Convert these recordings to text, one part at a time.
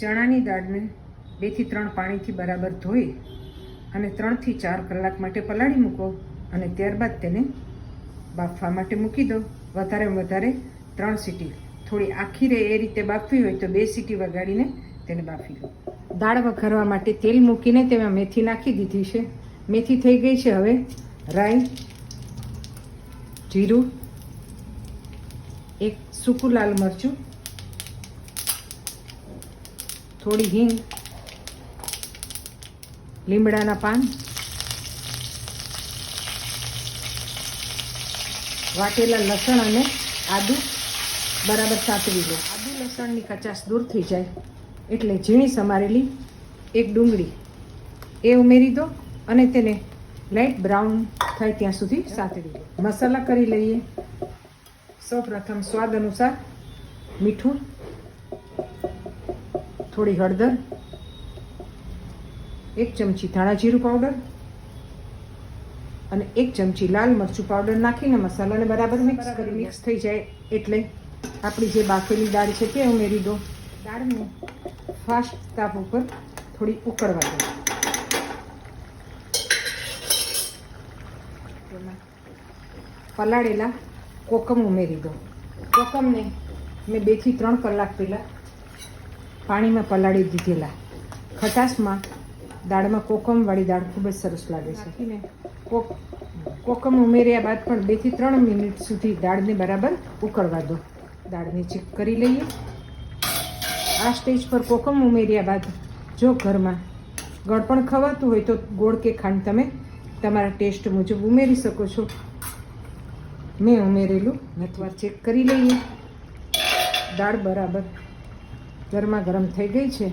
ચણાની દાળને બેથી ત્રણ પાણીથી બરાબર ધોઈ અને ત્રણથી ચાર કલાક માટે પલાળી મૂકો અને ત્યારબાદ તેને બાફવા માટે મૂકી દો. વધારે વધારે ત્રણ સીટી. થોડી આખી રહે એ રીતે બાફવી હોય તો બે સીટી વગાડીને તેને બાફી લો દાળ વઘારવા માટે તેલ મૂકીને તેમાં મેથી નાખી દીધી છે. મેથી થઈ ગઈ છે હવે. રાઈ, જીરું, એક સૂકું લાલ મરચું થોડી હિંગ, લીમડાના પાન, વાટેલા લસણ અને આદુ બરાબર સાતવી લો. આદુ લસણની કચાશ દૂર થઈ જાય એટલે ઝીણી સમારેલી એક ડુંગળી એ ઉમેરી દો અને તેને લાઇટ બ્રાઉન થાય ત્યાં સુધી સાતવી લો. મસાલા કરી લઈએ. સૌ પ્રથમ સ્વાદ અનુસાર મીઠું થોડી હળદર એક ચમચી ધાણા જીરું પાવડર અને એક ચમચી લાલ મરચું પાવડર નાખીને મસાલાને બરાબર મિક્સ કરી મિક્સ થઈ જાય એટલે આપણી જે બાફેલી દાળ છે તે ઉમેરી દો. દાળને ફાસ્ટ તાપ ઉપર થોડી ઉકળવા દો. પલાળેલા કોકમ ઉમેરી દો. કોકમને મેં બેથી ત્રણ કલાક પહેલાં પાણીમાં પલાળી દીધેલા. ખટાશમાં દાળમાં કોકમવાળી દાળ ખૂબ જ સરસ લાગે છે. કોક કોકમ ઉમેર્યા બાદ પણ બેથી ત્રણ મિનિટ સુધી દાળને બરાબર ઉકળવા દો. દાળને ચેક કરી લઈએ. આ સ્ટેજ પર કોકમ ઉમેર્યા બાદ જો ઘરમાં ગળપણ ખવાતું હોય તો ગોળ કે ખાંડ તમે તમારા ટેસ્ટ મુજબ ઉમેરી શકો છો. મેં ઉમેરેલું નથવાર ચેક કરી લઈએ. દાળ બરાબર ગરમા ગરમ થઈ ગઈ છે,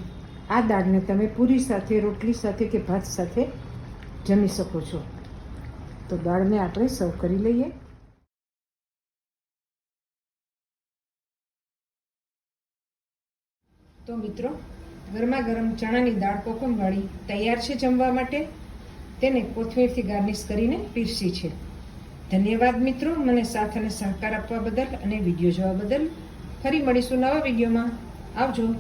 આ દાળને તમે પૂરી સાથે, રોટલી સાથે કે ભાત સાથે જમી શકો છો. તો દાળને આપણે સર્વ કરી લઈએ. તો મિત્રો ગરમા ગરમ ચણાની દાળ કોકમવાળી તૈયાર છે જમવા માટે? તેને કોથમીરથી ગાર્નિશ કરીને પીરસી છે. ધન્યવાદ મિત્રો, મને સાથ અને સહકાર આપવા બદલ અને વીડિયો જોવા બદલ. ફરી મળીશું નવા વિડીયોમાં. આવજો.